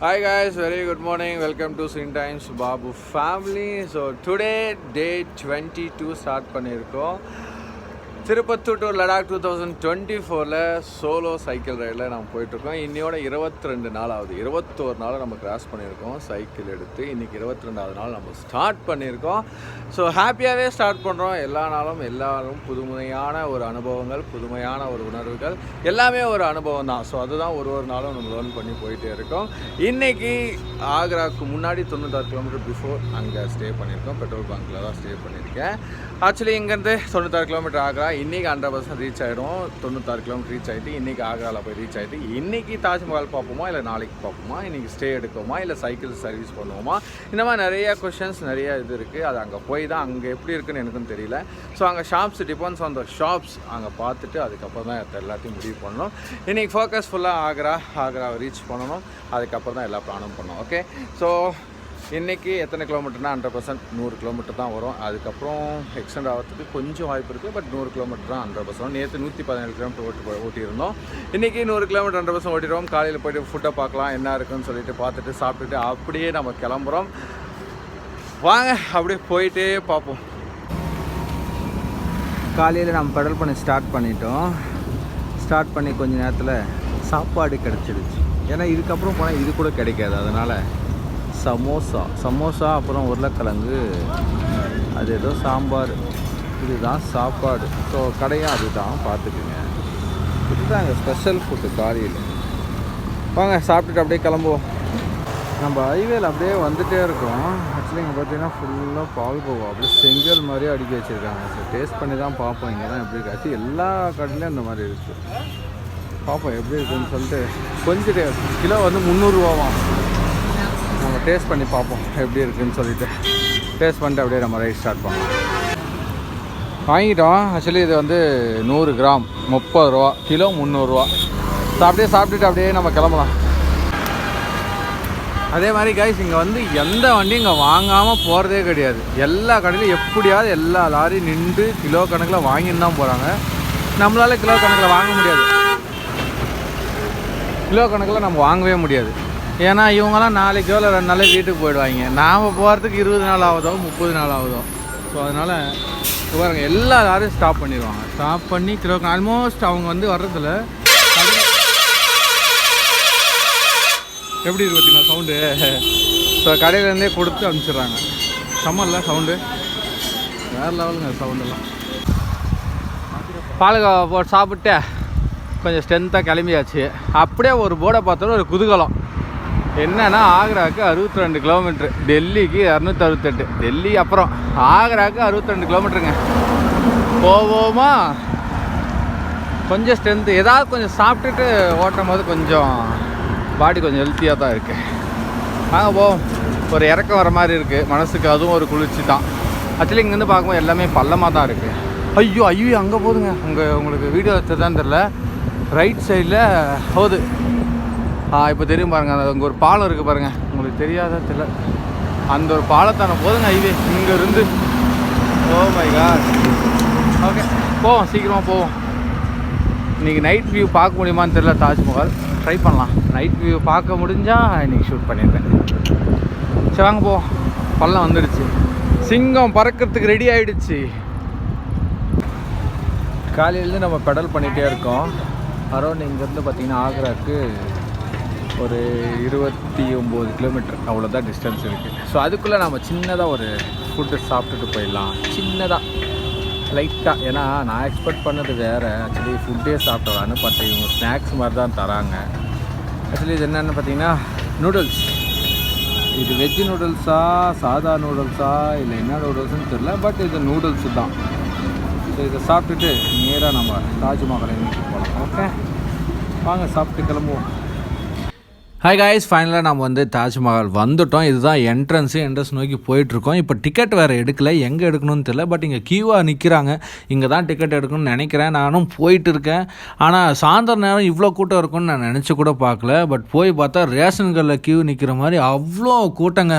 Hi guys very good morning welcome to sin times Babu family so today day twenty two start பண்ணியிருக்கோம் Tirupattur to Ladakh two thousand twenty ஃபோரில் solo cycle ரைடில் நம்ம போயிட்டுருக்கோம். இன்னையோட இருபத்தி ரெண்டு நாளாவது. இருபத்தோரு நாள் நம்ம கிராஸ் பண்ணியிருக்கோம். சைக்கிள் எடுத்து இன்றைக்கி இருபத்தி ரெண்டாவது நாள் நம்ம ஸ்டார்ட் பண்ணியிருக்கோம். ஸோ ஹாப்பியாகவே ஸ்டார்ட் பண்ணுறோம் எல்லா நாளும் எல்லாரும் புதுமையான ஒரு அனுபவங்கள் புதுமையான ஒரு உணர்வுகள் எல்லாமே ஒரு அனுபவம் தான். ஸோ அதுதான் ஒரு ஒரு நாளும் நம்ம லேர்ன் பண்ணி போயிட்டே இருக்கோம். இன்றைக்கி ஆக்ராவுக்கு முன்னாடி தொண்ணூத்தாறு கிலோமீட்டர் பிஃபோர் அங்கே ஸ்டே பண்ணியிருக்கோம். பெட்ரோல் பங்க்கில் தான் ஸ்டே பண்ணியிருக்கேன். ஆக்சுவலி இங்கேருந்து தொண்ணூத்தாறு கிலோமீட்டர் ஆக்ரா இன்றைக்கி ஹண்ட்ரட் பர்சன்ட் ரீச் ஆகிடும் தொண்ணூத்தாறு கிலோமீட்டர் ரீச் ஆகிட்டு இன்றைக்கி ஆக்ராவில் போய் ரீச் ஆகிட்டு இன்றைக்கி தாஜ்மஹால் பார்ப்போமா? இல்லை நாளைக்கு பார்ப்போமா? இன்றைக்கி ஸ்டே எடுக்கோமா இல்லை சைக்கிள் சர்வீஸ் பண்ணுவோமா? இந்த மாதிரி நிறைய கொஷின்ஸ் நிறைய இது இருக்குது அது அங்கே போய் தான் அங்கே எப்படி இருக்குன்னு எனக்கும் தெரியல. ஸோ அங்கே shops depends on the shops அங்கே பார்த்துட்டு அதுக்கப்புறம் தான் எல்லாத்தையும் முடிவு பண்ணணும். இன்றைக்கி ஃபோக்கஸ் ஃபுல்லாக ஆக்ரா ஆக்ராவை ரீச் பண்ணணும். அதுக்கப்புறம் தான் எல்லா பிளானும் பண்ணோம் ஓகே ஸோ இன்றைக்கி எத்தனை கிலோமீட்டர்னா ஹண்ட்ரட் பர்சன்ட் நூறு கிலோமீட்டர் தான் வரும். அதுக்கப்புறம் எக்ஸ்டெண்ட் ஆகிறதுக்கு கொஞ்சம் வாய்ப்பு இருக்குது பட் நூறு கிலோமீட்டர் தான் ஹண்ட்ரட் பர்சன்ட் நேற்று நூற்றி பதினேழு கிலோமீட்டர் ஓட்டி போ- ஓட்டியிருந்தோம். இன்றைக்கி நூறு கிலோமீட்டர் ஹண்ட்ரட் பர்சன்ட் ஓட்டிடுவோம் காலையில் போயிட்டு ஃபுட்டை பார்க்கலாம் என்ன இருக்குன்னு சொல்லிட்டு பார்த்துட்டு சாப்பிட்டுட்டு அப்படியே நம்ம கிளம்புறோம். வாங்க அப்படியே போயிட்டே பார்ப்போம். காலையில் நம்ம பெடல் பண்ணி ஸ்டார்ட் பண்ணிட்டோம். ஸ்டார்ட் பண்ணி கொஞ்ச நேரத்தில் சாப்பாடு கிடச்சிடுச்சு. ஏன்னா இதுக்கப்புறம் போனால் இது கூட கிடைக்காது அதனால் சமோசா. சமோசா அப்புறம் உருளைக்கிழங்கு. அது ஏதோ சாம்பார். இதுதான் சாப்பாடு. ஸோ கடையும் அதுதான் பார்த்துக்குங்க. இதுதான் எங்கள் ஸ்பெஷல் ஃபுட்டு காலையில். வாங்க சாப்பிட்டுட்டு அப்படியே கிளம்புவோம். நம்ம ஹைவேல அப்படியே வந்துகிட்டே இருக்கோம். ஆக்சுவலி இங்கே பார்த்தீங்கன்னா ஃபுல்லாக பால் கோவா. அப்படியே செங்கல் மாதிரியே அடுக்கி வச்சுருக்காங்க. ஸோ டேஸ்ட் பண்ணி தான் பார்ப்போம். இங்கே தான் எப்படி இருக்கு. எல்லா கடையிலையும் அந்த மாதிரி இருக்குது பார்ப்போம் எப்படி இருக்குன்னு சொல்லிட்டு. கொஞ்சம் கிலோ வந்து முந்நூறுரூவாவாம். டேஸ்ட் பண்ணி பார்ப்போம் எப்படி இருக்குன்னு சொல்லிட்டு. டேஸ்ட் பண்ணிட்டு அப்படியே நம்ம ரைட் ஸ்டார்ட் பண்ணலாம். வாங்கிட்டோம். ஆக்சுவலி இது வந்து நூறு கிராம் முப்பது ரூபா கிலோ முந்நூறுரூவா ஸோ அப்படியே சாப்பிட்டுட்டு அப்படியே நம்ம கிளம்பலாம். அதே மாதிரி கைஸ் இங்கே வந்து எந்த வண்டியும் இங்கே வாங்காமல் போகிறதே கிடையாது. எல்லா கடையிலும் எப்படியாவது எல்லா லாரியும் நின்று கிலோ கணக்கில் வாங்கின்னு தான் போகிறாங்க நம்மளால கிலோ கணக்கில் வாங்க முடியாது. கிலோ கணக்கில் நம்ம வாங்கவே முடியாது. ஏன்னா இவங்கெல்லாம் நாளைக்கோ இல்லை ரெண்டு நாளே வீட்டுக்கு போயிடுவாங்க. நாம் போகிறதுக்கு இருபது நாள் ஆகுதோ முப்பது நாள் ஆகுதோ. ஸோ அதனால் பாருங்க எல்லா ஸ்டாப் பண்ணிடுவாங்க. ஸ்டாப் பண்ணி கிலோ ஆல்மோஸ்ட் அவங்க வந்து வர்றதில் எப்படி இருக்கு பார்த்தீங்களா சவுண்டு ஸோ கடையிலேருந்தே கொடுத்து அனுப்பிச்சிடுறாங்க. செம்மல்ல சவுண்டு வேறு லெவலுங்க சவுண்டெல்லாம் பாலுகா போட்டு சாப்பிட்டு கொஞ்சம் ஸ்ட்ரென்த்தாக கிளம்பியாச்சு. அப்படியே ஒரு போர்டை பார்த்தோன்னா ஒரு குதூகலம். என்னன்னா ஆக்ராவுக்கு அறுபத்தி ரெண்டு கிலோமீட்ரு டெல்லிக்கு இரநூத்தி அறுபத்தெட்டு டெல்லி அப்புறம். ஆக்ராவுக்கு அறுபத்தி ரெண்டு கிலோமீட்டருங்க. போவோமா? கொஞ்சம் ஸ்ட்ரென்த்து ஏதாவது கொஞ்சம் சாப்பிட்டுட்டு ஓட்டும் போது கொஞ்சம் பாடி கொஞ்சம் ஹெல்த்தியாக தான் இருக்குது வாங்க போவோம். ஒரு இறக்கம் வர மாதிரி இருக்குது மனசுக்கு அதுவும் ஒரு குளிர்ச்சி தான். ஆக்சுவலி இங்கேருந்து பார்க்கும்போது எல்லாமே பள்ளமாக தான் இருக்குது ஐயோ ஐயோ அங்கே போதுங்க. அங்கே உங்களுக்கு வீடியோ தான் தெரில ரைட் சைடில் போகுது. இப்போ தெரியும் பாருங்கள் அந்த அங்கே ஒரு பாலம் இருக்குது பாருங்கள் உங்களுக்கு தெரியாத? தெரியல. அந்த ஒரு பாலத்தான போதுங்க ஹைவே இங்கேருந்து. ஓ மை காட் ஓகே போவோம். சீக்கிரமாக போவோம். இன்றைக்கி நைட் வியூ பார்க்க முடியுமான்னு தெரில தாஜ்மஹால். ட்ரை பண்ணலாம். நைட் வியூ பார்க்க முடிஞ்சால் இன்றைக்கி ஷூட் பண்ணியிருக்கேன் சரி வாங்க போவோம். பள்ளம் வந்துடுச்சு. சிங்கம் பறக்கிறதுக்கு ரெடி ஆகிடுச்சு காலையிலேருந்து நம்ம பெடல் பண்ணிகிட்டே இருக்கோம். அரௌண்ட் இங்கேருந்து பார்த்தீங்கன்னா ஆக்ராக்கு ஒரு இருபத்தி ஒம்பது கிலோமீட்டர் அவ்வளோதான் டிஸ்டன்ஸ் இருக்குது ஸோ அதுக்குள்ளே நம்ம சின்னதாக ஒரு ஃபுட்டு சாப்பிட்டுட்டு போயிடலாம். சின்னதாக லைட்டாக ஏன்னா நான் எக்ஸ்பெக்ட் பண்ணது வேறு. ஆக்சுவலி ஃபுட்டே சாப்பிட்டலான்னு பார்த்து இவங்க ஸ்நாக்ஸ் மாதிரி தான் தராங்க. ஆக்சுவலி இது என்னென்னு பார்த்தீங்கன்னா நூடுல்ஸ் இது வெஜ் நூடுல்ஸா சாதா நூடுல்ஸா இல்லை என்ன நூடுல்ஸ்னு தெரில பட் இது நூடுல்ஸு தான். ஸோ இதை சாப்பிட்டுட்டு நேராக நம்ம தாஜ்மஹாலை நோக்கி போகலாம். ஓகே வாங்க சாப்பிட்டு கிளம்புவோம். ஹாய் காய்ஸ் ஃபைனலாக நம்ம வந்து தாஜ்மஹால் வந்துட்டோம். இதுதான் என்ட்ரன்ஸு என்ட்ரன்ஸ் நோக்கி போயிட்டுருக்கோம். இப்போ டிக்கெட் வேறு எடுக்கல. எங்கே எடுக்கணும்னு தெரியல. பட் இங்கே கியூவாக நிற்கிறாங்க இங்கே தான் டிக்கெட் எடுக்கணும்னு நினைக்கிறேன். நானும் போயிட்டு இருக்கேன் ஆனால் சாயந்தரம் நேரம் இவ்வளோ கூட்டம் இருக்கும்னு நான் நினச்சி கூட பார்க்கல. பட் போய் பார்த்தா ரேஷன் கடையில் கியூ நிற்கிற மாதிரி அவ்வளோ கூட்டங்க.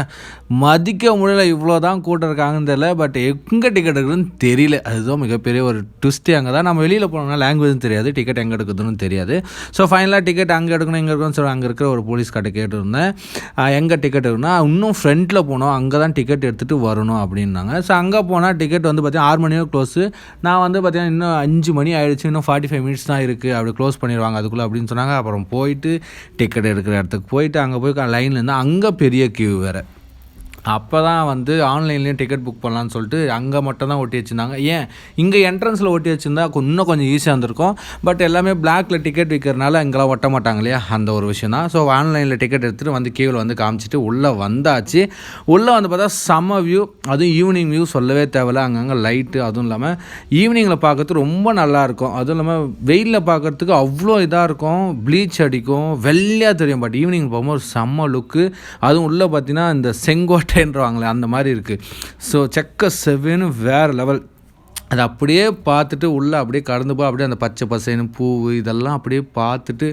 மதிக்க முடியல இவ்வளோ தான் கூட்டம் இருக்காங்கன்னு தெரியல. பட் எங்கே டிக்கெட் எடுக்குதுன்னு தெரியல. அதுதான் மிகப்பெரிய ஒரு ட்விஸ்ட்டு அங்கே தான். நம்ம வெளியில் போனோம்னா லாங்குவேஜும் தெரியாது. டிக்கெட் எங்கே எடுக்குதுன்னு தெரியாது. ஸோ ஃபைனலாக டிக்கெட் அங்கே எடுக்கணும் இங்கே எடுக்கணும்னு சொல்லி அங்கே இருக்கிற ஒரு போலீஸ்கார்ட்ட கேட்டிருந்தேன். எங்கே டிக்கெட் இருக்குன்னா இன்னும் ஃப்ரண்ட்டில் போனோம். அங்கே தான் டிக்கெட் எடுத்துகிட்டு வரணும் அப்படின்னாங்க. ஸோ அங்கே போனால் டிக்கெட் வந்து பார்த்தீங்கன்னா ஆறு மணியோ க்ளோஸு நான் வந்து பார்த்தீங்கன்னா இன்னும் அஞ்சு மணி ஆயிடுச்சு. இன்னும் ஃபார்ட்டி ஃபைவ் மினிட்ஸ் தான் இருக்குது அப்படி க்ளோஸ் பண்ணிடுவாங்க அதுக்குள்ளே அப்படின்னு சொன்னாங்க. அப்புறம் போயிட்டு டிக்கெட் எடுக்கிற இடத்துக்கு போயிட்டு அங்கே போய் லைனில் இருந்தால் அங்கே பெரிய கியூ வேறு. அப்போ தான் வந்து ஆன்லைன்லேயும் டிக்கெட் புக் பண்ணலான்னு சொல்லிட்டு அங்கே மட்டும் தான் ஒட்டி வச்சுருந்தாங்க. ஏன்? இங்கே என்ட்ரன்ஸில் ஒட்டி வச்சுருந்தா இன்னும் கொஞ்சம் ஈஸியாக இருந்திருக்கும். பட் எல்லாமே பிளாக்ல டிக்கெட் விற்கிறனால இங்கெல்லாம் ஒட்ட மாட்டாங்க இல்லையா? அந்த ஒரு விஷயம் தான். ஸோ ஆன்லைனில் டிக்கெட் எடுத்துகிட்டு வந்து கீவில் வந்து காமிச்சிட்டு உள்ளே வந்தாச்சு. உள்ளே வந்து பார்த்தா செம்ம வியூ அதுவும் ஈவினிங் வியூ சொல்லவே தேவையில்ல. அங்கங்கே லைட்டு அதுவும் இல்லாமல் ஈவினிங்கில் பார்க்கறதுக்கு ரொம்ப நல்லாயிருக்கும் அதுவும் இல்லாமல் வெயிலில் பார்க்கறதுக்கு அவ்வளோ இதாக இருக்கும். ப்ளீச் அடிக்கும். வெள்ளையாக தெரியும். பட் ஈவினிங் போகும்போது செம்ம லுக்கு அதுவும் உள்ளே பார்த்தீங்கன்னா இந்த செங்கோட்டைன்றவாங்களே அந்த மாதிரி இருக்குது ஸோ செக்க செவ்வேன்னு வேறு லெவல் அதை அப்படியே பார்த்துட்டு உள்ளே அப்படியே கடந்து போய் அப்படியே அந்த பச்சை பசைன்னு பூ இதெல்லாம் அப்படியே பார்த்துட்டு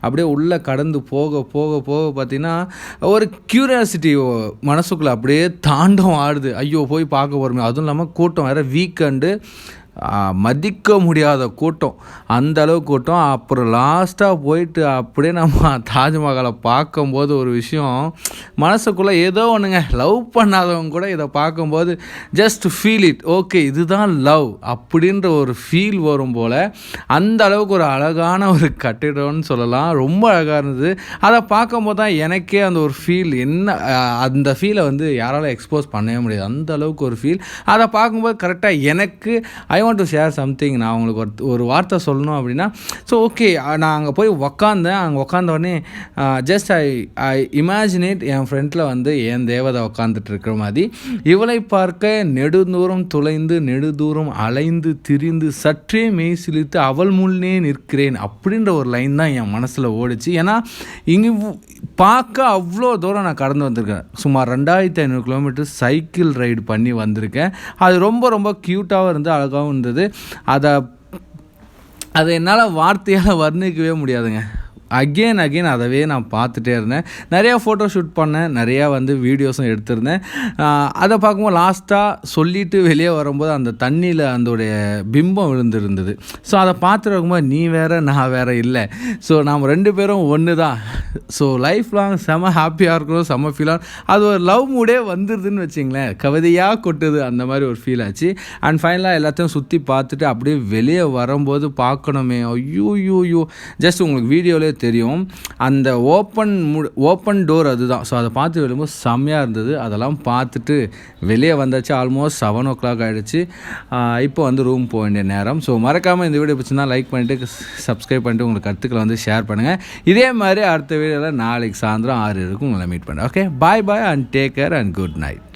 அப்படியே உள்ளே கடந்து போக போக போக பார்த்தீங்கன்னா ஒரு க்யூரியாசிட்டி மனசுக்குள்ளே அப்படியே தாண்டம் ஆடுது. ஐயோ போய் பார்க்க போகிறோமே அதுவும் இல்லாமல் கூட்டம் வேறு வீக்கெண்டு மதிக்க முடியாத கூட்டம். அந்த அளவு கூட்டம். அப்புறம் லாஸ்ட்டாக போயிட்டு அப்படியே நம்ம தாஜ்மஹாலை பார்க்கும்போது ஒரு விஷயம் மனசுக்குள்ளே ஏதோ ஒன்றுங்க லவ் பண்ணாதவங்க கூட இதை பார்க்கும்போது ஜஸ்ட் ஃபீல் இட் ஓகே இதுதான் லவ் அப்படின்ற ஒரு ஃபீல் வரும் போல் அந்த அளவுக்கு ஒரு அழகான ஒரு கட்டிடம்னு சொல்லலாம். ரொம்ப அழகாக இருந்தது. அதை பார்க்கும்போது தான் எனக்கே அந்த ஒரு ஃபீல் என்ன அந்த ஃபீலை வந்து யாரால் எக்ஸ்போஸ் பண்ணவே முடியாது. அந்த அளவுக்கு ஒரு ஃபீல் அதை பார்க்கும்போது கரெக்டாக எனக்கு I want to share something நான் உங்களுக்கு ஒரு ஒரு வார்த்தை சொல்லணும் அப்படின்னா ஸோ ஓகே நான் அங்கே போய் உக்காந்தேன். அங்கே உக்காந்த உடனே ஜஸ்ட் ஐ ஐ இமேஜினேட் என் ஃப்ரெண்டில் வந்து என் தேவதை உக்காந்துட்டு இருக்கிற மாதிரி இவளை பார்க்க நெடுந்தூரம் துளைந்து நெடுதூரம் அலைந்து திரிந்து சற்றே மெய் சிலித்து அவள் முன்னே நிற்கிறேன் அப்படின்ற ஒரு லைன் தான் என் மனசில் ஓடிச்சு. ஏன்னா இங்கே பார்க்க அவ்வளோ தூரம் நான் கடந்து வந்திருக்கேன். சுமார் ரெண்டாயிரத்தி ஐநூறு கிலோமீட்டர் சைக்கிள் ரைடு பண்ணி வந்திருக்கேன். அது ரொம்ப ரொம்ப க்யூட்டாகவும் இருந்து அழகாகவும் இருந்தது அதை அதை என்னால் வார்த்தையால் வர்ணிக்கவே முடியாதுங்க. அகெயின் அகெயின் அதவே நான் பார்த்துட்டே இருந்தேன். நிறையா ஃபோட்டோ ஷூட் பண்ணேன் நிறையா வந்து வீடியோஸும் எடுத்திருந்தேன். அதை பார்க்கும்போது லாஸ்ட்டாக சொல்லிட்டு வெளியே வரும்போது அந்த தண்ணியில் அதோடைய பிம்பம் விழுந்துருந்தது. ஸோ அதை பார்த்துருக்கும்போது நீ வேறு நான் வேறு இல்லை. ஸோ நாம் ரெண்டு பேரும் ஒன்று தான் ஸோ லைஃப் லாங் செம ஹாப்பியாக இருக்கணும் செம ஃபீலாக அது ஒரு லவ் மூடே வந்துடுதுன்னு வச்சிங்களேன். கவிதையாக கொட்டுது அந்த மாதிரி ஒரு ஃபீல் ஆச்சு. அண்ட் ஃபைனலாக எல்லாத்தையும் சுற்றி பார்த்துட்டு அப்படியே வெளியே வரும்போது பார்க்கணுமே. ஐயோ ஐயோ ஜஸ்ட் உங்களுக்கு தெரியும். அந்த ஓப்பன் மு ஓப்பன் டோர் அதுதான். ஸோ அதை பார்த்து வெளியும்போது செம்மையாக இருந்தது. அதெல்லாம் பார்த்துட்டு வெளியே வந்தாச்சு. ஆல்மோஸ்ட் செவன் ஓ கிளாக் ஆகிடுச்சு இப்போ வந்து ரூம் போக வேண்டிய நேரம். ஸோ மறக்காமல் இந்த வீடியோ பிடிச்சிருந்தா லைக் பண்ணிவிட்டு சப்ஸ்கிரைப் பண்ணிட்டு உங்களுக்கு கருத்துக்களை வந்து ஷேர் பண்ணுங்கள் இதே மாதிரி அடுத்த வீடியோவில் நாளைக்கு சாயந்தரம் ஆறு இருக்கும் உங்களை மீட் பண்ணுறேன் okay bye bye and take care and good night